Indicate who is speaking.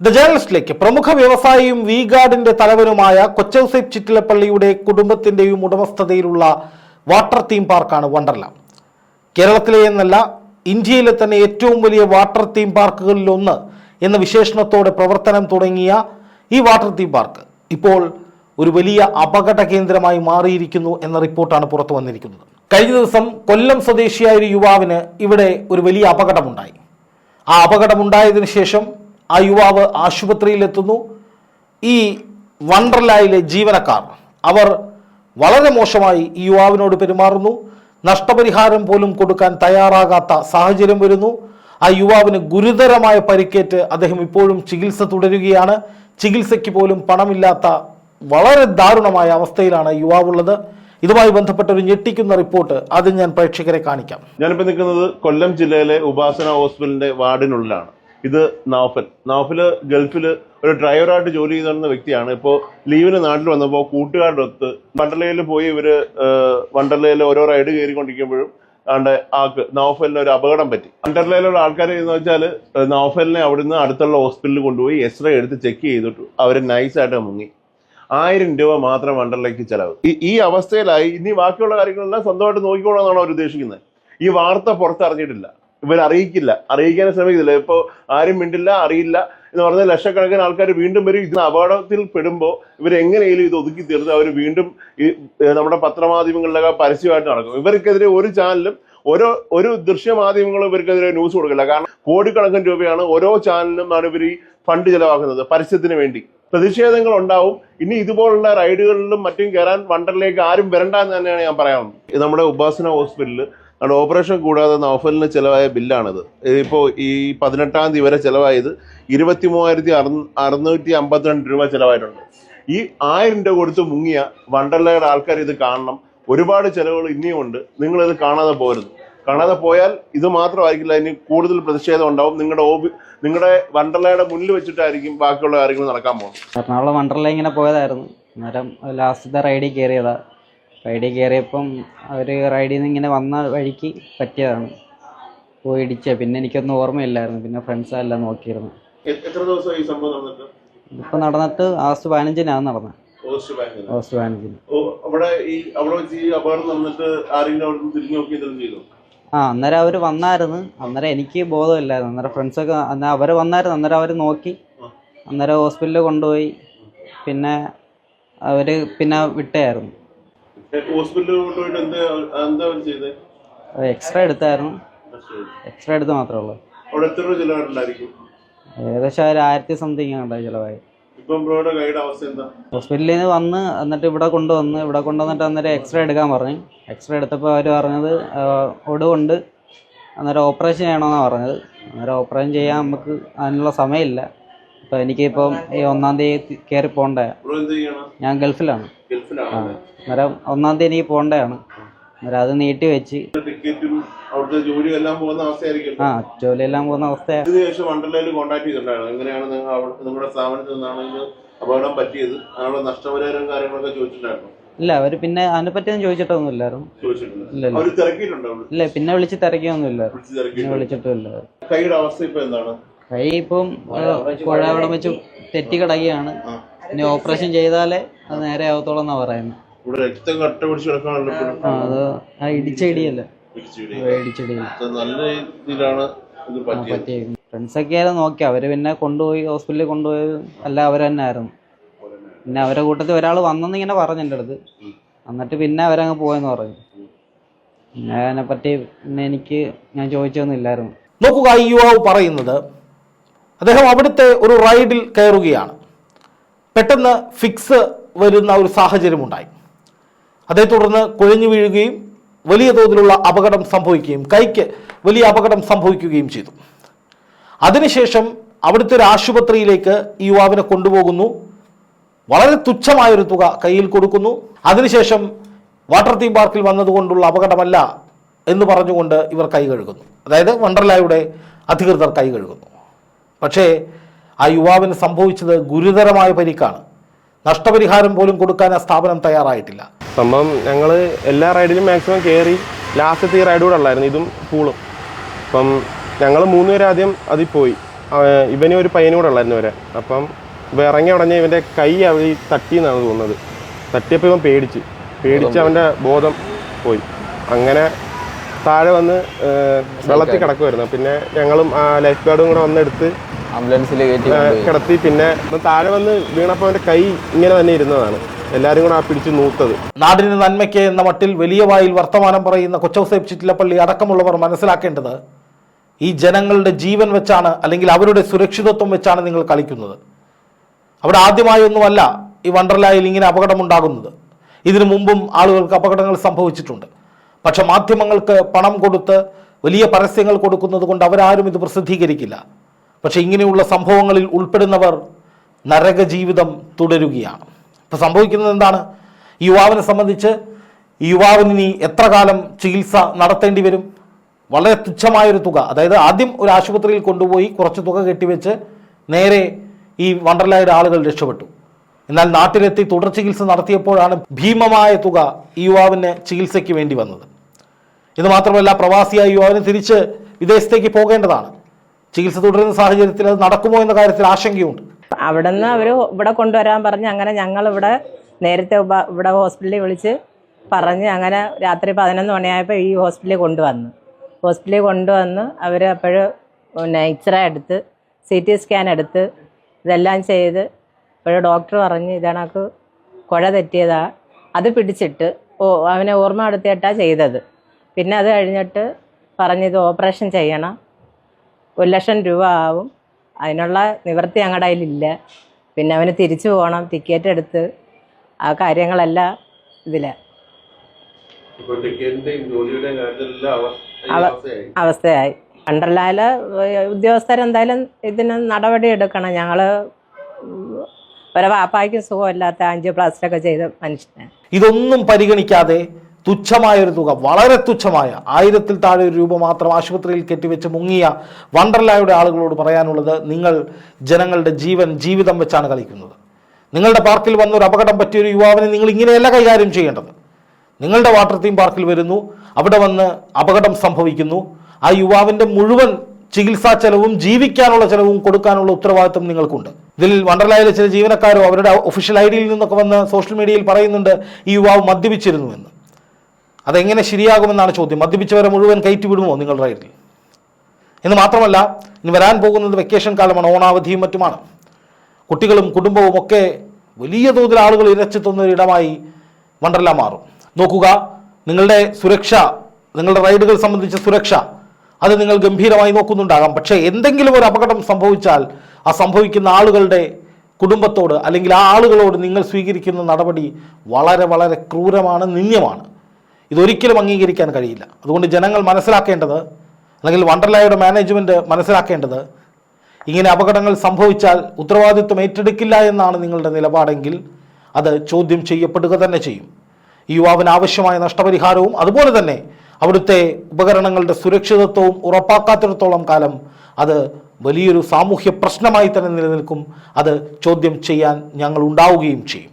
Speaker 1: The ജേണലിസ്റ്റിലേക്ക് പ്രമുഖ വ്യവസായിയും V ഗാർഡിന്റെ തലവനുമായ Kochouseph ചിറ്റിലപ്പള്ളിയുടെ കുടുംബത്തിന്റെയും ഉടമസ്ഥതയിലുള്ള വാട്ടർ തീം പാർക്കാണ് വണ്ടർല കേരളത്തിലെ എന്നല്ല ഇന്ത്യയിലെ തന്നെ ഏറ്റവും വലിയ വാട്ടർ തീം പാർക്കുകളിൽ ഒന്ന് എന്ന വിശേഷണത്തോടെ പ്രവർത്തനം തുടങ്ങിയ ഈ വാട്ടർ തീം പാർക്ക് ഇപ്പോൾ ഒരു വലിയ അപകട കേന്ദ്രമായി മാറിയിരിക്കുന്നു എന്ന റിപ്പോർട്ടാണ് പുറത്തു വന്നിരിക്കുന്നത്. കഴിഞ്ഞ ദിവസം കൊല്ലം സ്വദേശിയായ ഒരു യുവാവിന് ഇവിടെ ഒരു വലിയ അപകടമുണ്ടായി. ആ അപകടമുണ്ടായതിനു ശേഷം ആ യുവാവ് ആശുപത്രിയിലെത്തുന്നു. ഈ വണ്ടർലായിലെ ജീവനക്കാർ അവർ വളരെ മോശമായി ഈ യുവാവിനോട് പെരുമാറുന്നു. നഷ്ടപരിഹാരം പോലും കൊടുക്കാൻ തയ്യാറാകാത്ത സാഹചര്യം വരുന്നു. ആ യുവാവിന് ഗുരുതരമായ പരിക്കേറ്റ് അദ്ദേഹം ഇപ്പോഴും ചികിത്സ തുടരുകയാണ്. ചികിത്സയ്ക്ക് പോലും പണമില്ലാത്ത വളരെ ദാരുണമായ അവസ്ഥയിലാണ് യുവാവുള്ളത് ഇതുമായി ബന്ധപ്പെട്ട ഒരു ഞെട്ടിക്കുന്ന റിപ്പോർട്ട് അത് ഞാൻ പ്രേക്ഷകരെ കാണിക്കാം.
Speaker 2: ഞാനിപ്പോൾ നിൽക്കുന്നത് കൊല്ലം ജില്ലയിലെ ഉപാസന ഹോസ്പിറ്റലിന്റെ വാർഡിനുള്ളിലാണ്. ഇത് നൗഫൽ. നൗഫൽ ഗൾഫിൽ ഒരു ഡ്രൈവറായിട്ട് ജോലി ചെയ്തിരുന്ന വ്യക്തിയാണ്. ഇപ്പോൾ ലീവിന് നാട്ടിൽ വന്നപ്പോൾ കൂട്ടുകാരുടെ ഒത്ത് വണ്ടർലയിൽ പോയി ഇവർ വണ്ടർലയിൽ ഓരോ റൈഡ് കയറിക്കൊണ്ടിരിക്കുമ്പോഴും ആണ്ട് ആക്ക് നൗഫലിന് ഒരു അപകടം പറ്റി. വണ്ടർലയിലുള്ള ആൾക്കാർ എന്ന് വെച്ചാൽ നൗഫലിനെ അവിടുന്ന് അടുത്തുള്ള ഹോസ്പിറ്റലിൽ കൊണ്ടുപോയി എക്സ്റേ എടുത്ത് ചെക്ക് ചെയ്തിട്ടു. അവർ നൈസായിട്ട് മുങ്ങി. ആയിരം രൂപ മാത്രം വണ്ടർലേക്ക് ചെലവ്. ഈ ഈ അവസ്ഥയിലായി. ഇനി ബാക്കിയുള്ള കാര്യങ്ങളെല്ലാം സ്വന്തമായിട്ട് നോക്കിക്കോളാം എന്നാണ് അവർ ഉദ്ദേശിക്കുന്നത്. ഈ വാർത്ത പുറത്തറിഞ്ഞിട്ടില്ല. ഇവർ അറിയിക്കില്ല. അറിയിക്കാൻ ശ്രമിക്കുന്നില്ല. ഇപ്പോൾ ആരും മിണ്ടില്ല അറിയില്ല എന്ന് പറഞ്ഞാൽ ലക്ഷക്കണക്കിന് ആൾക്കാർ വീണ്ടും വരും. ഇതിന് അപകടത്തിൽ പെടുമ്പോൾ ഇവർ എങ്ങനെയും ഇത് ഒതുക്കി തീർത്ത് അവർ വീണ്ടും ഈ നമ്മുടെ പത്രമാധ്യമങ്ങളിലൊക്കെ പരസ്യമായിട്ട് നടക്കും. ഇവർക്കെതിരെ ഒരു ചാനലും ഓരോ ഒരു ദൃശ്യമാധ്യമങ്ങളും ഇവർക്കെതിരെ ന്യൂസ് കൊടുക്കില്ല. കാരണം കോടിക്കണക്കിന് രൂപയാണ് ഓരോ ചാനലിനും ആണ് ഇവർ ഈ ഫണ്ട് ചിലവാക്കുന്നത്. പരസ്യത്തിന് വേണ്ടി. പ്രതിഷേധങ്ങൾ ഉണ്ടാവും ഇനി ഇതുപോലുള്ള റൈഡുകളിലും മറ്റും കയറാൻ വണ്ടറിലേക്ക് ആരും വരണ്ട എന്ന് തന്നെയാണ് ഞാൻ ഇത് നമ്മുടെ ഉപാസന ഹോസ്പിറ്റലിൽ നമ്മുടെ ഓപ്പറേഷൻ കൂടാതെ നൗഫലിന് ചിലവായ ബില്ലാണിത്. ഇപ്പോൾ ഈ പതിനെട്ടാം തീയതി വരെ ചിലവായത് ഇരുപത്തി മൂവായിരത്തി അറു അറുന്നൂറ്റി അമ്പത്തിരണ്ട് രൂപ ചിലവായിട്ടുണ്ട്. ഈ ആയിരം രൂപ കൊടുത്ത് മുങ്ങിയ വണ്ടർലയുടെ ആൾക്കാർ ഇത് കാണണം. ഒരുപാട് ചിലവുകൾ ഇനിയുമുണ്ട്. നിങ്ങളിത് കാണാതെ പോരുത്. കാണാതെ പോയാൽ ഇത് മാത്രമായിരിക്കില്ല. ഇനി കൂടുതൽ പ്രതിഷേധം ഉണ്ടാവും. നിങ്ങളുടെ ഓബി നിങ്ങളുടെ വണ്ടർലയുടെ മുന്നിൽ വെച്ചിട്ടായിരിക്കും ബാക്കിയുള്ള കാര്യങ്ങൾ നടക്കാൻ പോകുന്നത്.
Speaker 3: എറണാകുളം വണ്ടർല ഇങ്ങനെ പോയതായിരുന്നു. അന്നേരം ലാസ്റ്റത്തെ റൈഡിൽ കയറിയതാ. റൈഡിൽ കയറിയപ്പം അവർ റൈഡിൽ നിന്ന് ഇങ്ങനെ വന്ന വഴിക്ക് പറ്റിയതാണ്. പോയി ഇടിച്ച. പിന്നെ എനിക്കൊന്നും ഓർമ്മയില്ലായിരുന്നു. പിന്നെ ഫ്രണ്ട്സ് എല്ലാം നോക്കിയിരുന്നു.
Speaker 2: എത്ര ദിവസം ഈ സംഭവം നടന്നിട്ട്?
Speaker 3: ഇപ്പം നടന്നിട്ട് ആഗസ്റ്റ് പതിനഞ്ചിനാണ് നടന്നത് ഓഗസ്റ്റ് പതിനഞ്ചിന്.
Speaker 2: അവിടെ ഈ അവിടെ വെച്ച് ഈ അപകടം നടന്നിട്ട് ആരെങ്കിലും അവിടെ തിരിഞ്ഞു നോക്കി എന്തെങ്കിലും ചെയ്തു?
Speaker 3: ആ അന്നേരം അവർ വന്നായിരുന്നു. അന്നേരം എനിക്ക് ബോധമില്ലായിരുന്നു. അന്നേരം ഫ്രണ്ട്സൊക്കെ അന്നേരം അവർ വന്നായിരുന്നു. അന്നേരം അവർ നോക്കി. അന്നേരം ഹോസ്പിറ്റലിൽ കൊണ്ടുപോയി. പിന്നെ അവർ പിന്നെ വിട്ടായിരുന്നു
Speaker 2: ഹോസ്പിറ്റലിൽ കൊണ്ടുപോയിട്ട് എന്താ എന്താ അവർ ചെയ്തത്
Speaker 3: എക്സ്റേ എടുത്തായിരുന്നു. എക്സ്റേ എടുത്ത് മാത്രമേ ഉള്ളൂ. ഏകദേശം ഒരു ആയിരത്തി സംതിങ് ഉണ്ടായി ചിലവായി ഹോസ്പിറ്റലിൽ നിന്ന് വന്ന് എന്നിട്ട് ഇവിടെ കൊണ്ടുവന്ന് ഇവിടെ കൊണ്ടുവന്നിട്ട് അന്നേരം എക്സ്റേ എടുക്കാൻ പറഞ്ഞു. എക്സ്റേ എടുത്തപ്പോൾ അവർ പറഞ്ഞത് ഒടുവുണ്ട്. അന്നേരം ഓപ്പറേഷൻ ചെയ്യണമെന്നാണ് പറഞ്ഞത്. അന്നേരം ഓപ്പറേഷൻ ചെയ്യാൻ നമുക്ക് അതിനുള്ള സമയമില്ല. അപ്പോൾ എനിക്കിപ്പം ഈ ഒന്നാം തീയതി കയറി പോകണ്ടേ ഞാൻ ഗൾഫിലാണ്. അന്നേരം ഒന്നാം തീയതി എനിക്ക് പോകേണ്ടതാണ്. അന്നേരം അത് നീട്ടി വെച്ച്.
Speaker 2: അവിടുത്തെ ജോലിയെല്ലാം എല്ലാം പോകുന്ന അവസ്ഥയായിരിക്കും.
Speaker 3: ആ ജോലിയെല്ലാം പോകുന്ന അവസ്ഥയാണ്
Speaker 2: ഇതിന് ശേഷം വണ്ടർലയിൽ കോൺടാക്ട് ചെയ്തിട്ടുണ്ടായിരുന്നു. എങ്ങനെയാണ് നിങ്ങൾ അവിടെ- നിങ്ങളുടെ സ്ഥാപനത്തിൽ നിന്നാണ് ഇത് അപകടം പറ്റിയത്? അതിനുള്ള നഷ്ടപരിഹാരം കാര്യങ്ങളൊക്കെ ചോദിച്ചിട്ടുണ്ടായിരുന്നു.
Speaker 3: ഇല്ല അവർ പിന്നെ അതിനെപ്പറ്റിയൊന്നും ചോദിച്ചിട്ടൊന്നും ഇല്ലായിരുന്നു. ഇല്ല ഇല്ല? ഇല്ല പിന്നെ വിളിച്ച് തിരക്കിയൊന്നും ഇല്ല
Speaker 2: വിളിച്ച്
Speaker 3: പിന്നെ
Speaker 2: കൈയുടെ അവസ്ഥ ഇപ്പൊ എന്താണ്?
Speaker 3: കൈ ഇപ്പം കുഴ അവിടെ വെച്ച് തെറ്റി കിടക്കുകയാണ്. ഇനി ഓപ്പറേഷൻ ചെയ്താലേ അത് നേരെ ആവത്തോളം എന്നാ പറയുന്നത്
Speaker 2: ഇവിടെ രക്തം കട്ട പിടിച്ച് കിടക്കാണല്ലോ
Speaker 3: ആ അത് ആ ഇടിച്ച ഇടിയല്ല?
Speaker 2: പിടിച്ചിടി.
Speaker 3: ഇടിച്ചിടിയില്ല
Speaker 2: നല്ല രീതിയിലാണ് ഇത് പറ്റിയത്.
Speaker 3: പറ്റിയ ഫ്രണ്ട്സൊക്കെ ആയിരുന്നു നോക്കി അവർ പിന്നെ കൊണ്ടുപോയി ഹോസ്പിറ്റലിൽ കൊണ്ടുപോയത് അല്ല അവർ തന്നെ ആയിരുന്നു പിന്നെ അവരെ കൂട്ടത്തിൽ ഒരാൾ വന്നെന്ന് ഇങ്ങനെ പറഞ്ഞു എന്റെ അടുത്ത്. എന്നിട്ട് പിന്നെ അവരങ്ങ് പോയെന്ന് പറഞ്ഞു. പിന്നെ അതിനെപ്പറ്റി പിന്നെ എനിക്ക് ഞാൻ ചോദിച്ചൊന്നുമില്ലായിരുന്നു
Speaker 1: നോക്കുക ഈ യുവാവ് പറയുന്നത് അദ്ദേഹം അവിടുത്തെ ഒരു റൈഡിൽ കയറുകയാണ്. പെട്ടെന്ന് ഫിക്സ് വരുന്ന ഒരു സാഹചര്യമുണ്ടായി. അതേ തുടർന്ന് കുഴഞ്ഞു വീഴുകയും വലിയ തോതിലുള്ള അപകടം സംഭവിക്കുകയും കൈക്ക് വലിയ അപകടം സംഭവിക്കുകയും ചെയ്തു. അതിനുശേഷം അവിടുത്തെ ഒരു ആശുപത്രിയിലേക്ക് ഈ യുവാവിനെ കൊണ്ടുപോകുന്നു. വളരെ തുച്ഛമായൊരു തുക കയ്യിൽ കൊടുക്കുന്നു. അതിനുശേഷം വാട്ടർ തീം പാർക്കിൽ വന്നതുകൊണ്ടുള്ള അപകടമല്ല എന്ന് പറഞ്ഞുകൊണ്ട് ഇവർ കൈ കഴുകുന്നു. അതായത് വണ്ടർലായുടെ അധികൃതർ കൈ കഴുകുന്നു. പക്ഷേ ആ യുവാവിന് സംഭവിച്ചത് ഗുരുതരമായ പരിക്കാണ്. നഷ്ടപരിഹാരം പോലും കൊടുക്കാൻ ആ സ്ഥാപനം തയ്യാറായിട്ടില്ല.
Speaker 4: സംഭവം ഞങ്ങൾ എല്ലാ റൈഡിലും മാക്സിമം കയറി ലാസ്റ്റത്തെ ഈ റൈഡ് കൂടെ ഉള്ളായിരുന്നു ഇതും പൂളും. അപ്പം ഞങ്ങൾ മൂന്നുപേരും ആദ്യം അതിൽ പോയി. ഇവനും ഒരു പയ്യനും കൂടെ ഉള്ളായിരുന്നു വരെ അപ്പം ഇവ ഇറങ്ങി ഉടനെ ഇവന്റെ കൈ അവഴി തട്ടി എന്നാണ് തോന്നുന്നത്. തട്ടിയപ്പോൾ ഇവൻ പേടിച്ച്. പേടിച്ച് അവന്റെ ബോധം പോയി. അങ്ങനെ താഴെ വന്ന് വെള്ളത്തിൽ കിടക്കുമായിരുന്നു പിന്നെ ഞങ്ങളും ആ ലൈഫ് ഗാർഡും കൂടെ വന്നെടുത്ത്
Speaker 5: ആംബുലൻസിൽ
Speaker 4: കിടത്തി പിന്നെ താഴെ വന്ന് വീണപ്പോൾ അവന്റെ കൈ ഇങ്ങനെ തന്നെ ഇരുന്നതാണ്. എല്ലാരും കൂടെ ആ പിടിച്ച് നൂത്തത്.
Speaker 1: നാടിന് നന്മയ്ക്ക് എന്ന മട്ടിൽ വലിയ വായിൽ വർത്തമാനം പറയുന്ന കൊച്ചൗസേബ് ചിറ്റിലപ്പള്ളി അടക്കമുള്ളവർ മനസ്സിലാക്കേണ്ടത് ഈ ജനങ്ങളുടെ ജീവൻ വെച്ചാണ് അല്ലെങ്കിൽ അവരുടെ സുരക്ഷിതത്വം വെച്ചാണ് നിങ്ങൾ കളിക്കുന്നത്. അവിടെ ആദ്യമായൊന്നുമല്ല ഈ വണ്ടർലായിൽ ഇങ്ങനെ അപകടമുണ്ടാകുന്നത്. ഇതിനു മുമ്പും ആളുകൾക്ക് അപകടങ്ങൾ സംഭവിച്ചിട്ടുണ്ട്. പക്ഷെ മാധ്യമങ്ങൾക്ക് പണം കൊടുത്ത് വലിയ പരസ്യങ്ങൾ കൊടുക്കുന്നത് കൊണ്ട് അവരാരും ഇത് പ്രസിദ്ധീകരിക്കില്ല. പക്ഷെ ഇങ്ങനെയുള്ള സംഭവങ്ങളിൽ ഉൾപ്പെടുന്നവർ നരക ജീവിതം തുടരുകയാണ്. ഇപ്പം സംഭവിക്കുന്നത് എന്താണ്? യുവാവിനെ സംബന്ധിച്ച് യുവാവിന് ഇനി എത്ര കാലം ചികിത്സ നടത്തേണ്ടി വരും? വളരെ തുച്ഛമായൊരു തുക. അതായത് ആദ്യം ഒരു ആശുപത്രിയിൽ കൊണ്ടുപോയി കുറച്ച് തുക കെട്ടിവെച്ച് നേരെ ഈ വണ്ടർലായുടെ ആളുകൾ രക്ഷപ്പെട്ടു. എന്നാൽ നാട്ടിലെത്തി തുടർ ചികിത്സ നടത്തിയപ്പോഴാണ് ഭീമമായ തുക ഈ യുവാവിന് ചികിത്സയ്ക്ക് വേണ്ടി വന്നത്. ഇത് മാത്രമല്ല പ്രവാസിയായ യുവാവിന് തിരിച്ച് വിദേശത്തേക്ക് പോകേണ്ടതാണ്. ചികിത്സ തുടരുന്ന സാഹചര്യത്തിൽ അത് നടക്കുമോ എന്ന കാര്യത്തിൽ ആശങ്കയുണ്ട്.
Speaker 6: അവിടെ നിന്ന് അവർ ഇവിടെ കൊണ്ടുവരാൻ പറഞ്ഞ് അങ്ങനെ ഞങ്ങൾ ഇവിടെ നേരത്തെ ഇവിടെ ഹോസ്പിറ്റലിൽ വിളിച്ച് പറഞ്ഞ് അങ്ങനെ രാത്രി പതിനൊന്ന് മണിയായപ്പോൾ ഈ ഹോസ്പിറ്റലിൽ കൊണ്ടുവന്നു. ഹോസ്പിറ്റലിൽ കൊണ്ടുവന്ന് അവർ അപ്പോൾ പിന്നെ എക്സ്റേ എടുത്ത് സി ടി സ്കാൻ എടുത്ത് ഇതെല്ലാം ചെയ്ത് അപ്പോൾ ഡോക്ടർ പറഞ്ഞ് ഇതണക്ക് കുഴ തെറ്റിയതാ. അത് പിടിച്ചിട്ട് ഓ അവനെ ഓർമ്മ എടുത്തിട്ടാണ് ചെയ്തത്. പിന്നെ അത് കഴിഞ്ഞിട്ട് പറഞ്ഞ് ഇത് ഓപ്പറേഷൻ ചെയ്യണം. ഒരു ലക്ഷം രൂപ ആവും. അതിനുള്ള നിവൃത്തി ഞങ്ങളുടെ കയ്യിലില്ല. പിന്നെ അവന് തിരിച്ചു പോകണം ടിക്കറ്റ് എടുത്ത്. ആ കാര്യങ്ങളെല്ലാം ഇതില.
Speaker 2: അവസ്ഥയായി.
Speaker 6: വണ്ടർലാൽ ഉദ്യോഗസ്ഥരെന്തായാലും ഇതിന് നടപടി എടുക്കണം. ഞങ്ങൾ ഒരു വാപ്പായ്ക്കും സുഖമില്ലാത്ത പ്ലാസ്റ്റർ ഒക്കെ ചെയ്ത മനുഷ്യനെ.
Speaker 1: ഇതൊന്നും പരിഗണിക്കാതെ തുച്ഛമായൊരു തുക വളരെ തുച്ഛമായ ആയിരത്തിൽ താഴെ ഒരു രൂപ മാത്രം ആശുപത്രിയിൽ കെട്ടിവെച്ച് മുങ്ങിയ വണ്ടർലായുടെ ആളുകളോട് പറയാനുള്ളത് നിങ്ങൾ ജനങ്ങളുടെ ജീവൻ ജീവിതം വെച്ചാണ് കളിക്കുന്നത്. നിങ്ങളുടെ പാർക്കിൽ വന്ന ഒരു അപകടം പറ്റിയ ഒരു യുവാവിനെ നിങ്ങൾ ഇങ്ങനെയല്ല കൈകാര്യം ചെയ്യേണ്ടത്. നിങ്ങളുടെ വാട്ടർ തീം പാർക്കിൽ വരുന്നു അവിടെ വന്ന് അപകടം സംഭവിക്കുന്നു. ആ യുവാവിന്റെ മുഴുവൻ ചികിത്സാ ചെലവും ജീവിക്കാനുള്ള ചെലവും കൊടുക്കാനുള്ള ഉത്തരവാദിത്വം നിങ്ങൾക്കുണ്ട്. ഇതിൽ വണ്ടർലായിലെ ചില ജീവനക്കാരോ അവരുടെ ഒഫീഷ്യൽ ഐ ഡിയിൽ നിന്നൊക്കെ വന്ന് സോഷ്യൽ മീഡിയയിൽ പറയുന്നുണ്ട് ഈ യുവാവ് മദ്യപിച്ചിരുന്നു എന്ന് അതെങ്ങനെ ശരിയാകുമെന്നാണ് ചോദ്യം. മദ്യപിച്ചവരെ മുഴുവൻ കയറ്റി വിടുമോ നിങ്ങളുടെ റൈഡിൽ എന്ന് മാത്രമല്ല ഇനി വരാൻ പോകുന്നത് വെക്കേഷൻ കാലമാണ് ഓണാവധിയും മറ്റുമാണ്. കുട്ടികളും കുടുംബവും ഒക്കെ വലിയ തോതിൽ ആളുകൾ ഇരച്ചെത്തുന്ന ഇടമായി വണ്ടർല മാറും. നോക്കുക നിങ്ങളുടെ സുരക്ഷ നിങ്ങളുടെ റൈഡുകൾ സംബന്ധിച്ച സുരക്ഷ അത് നിങ്ങൾ ഗംഭീരമായി നോക്കുന്നുണ്ടാകാം. പക്ഷേ എന്തെങ്കിലും ഒരു അപകടം സംഭവിച്ചാൽ ആ സംഭവിക്കുന്ന ആളുകളുടെ കുടുംബത്തോട് അല്ലെങ്കിൽ ആ ആളുകളോട് നിങ്ങൾ സ്വീകരിക്കുന്ന നടപടി വളരെ വളരെ ക്രൂരമാണ് നിന്ദ്യമാണ്. ഇതൊരിക്കലും അംഗീകരിക്കാൻ കഴിയില്ല. അതുകൊണ്ട് ജനങ്ങൾ മനസ്സിലാക്കേണ്ടത് അല്ലെങ്കിൽ വണ്ടർലായുടെ മാനേജ്മെന്റ് മനസ്സിലാക്കേണ്ടത് ഇങ്ങനെ അപകടങ്ങൾ സംഭവിച്ചാൽ ഉത്തരവാദിത്വം ഏറ്റെടുക്കില്ല എന്നാണ് നിങ്ങളുടെ നിലപാടെങ്കിൽ അത് ചോദ്യം ചെയ്യപ്പെടുക തന്നെ ചെയ്യും. ഈ യുവാവിന് ആവശ്യമായ നഷ്ടപരിഹാരവും അതുപോലെ തന്നെ അവിടുത്തെ ഉപകരണങ്ങളുടെ സുരക്ഷിതത്വവും ഉറപ്പാക്കാത്തിടത്തോളം കാലം അത് വലിയൊരു സാമൂഹ്യ പ്രശ്നമായി തന്നെ നിലനിൽക്കും. അത് ചോദ്യം ചെയ്യാൻ ഞങ്ങൾ ഉണ്ടാവുകയും ചെയ്യും.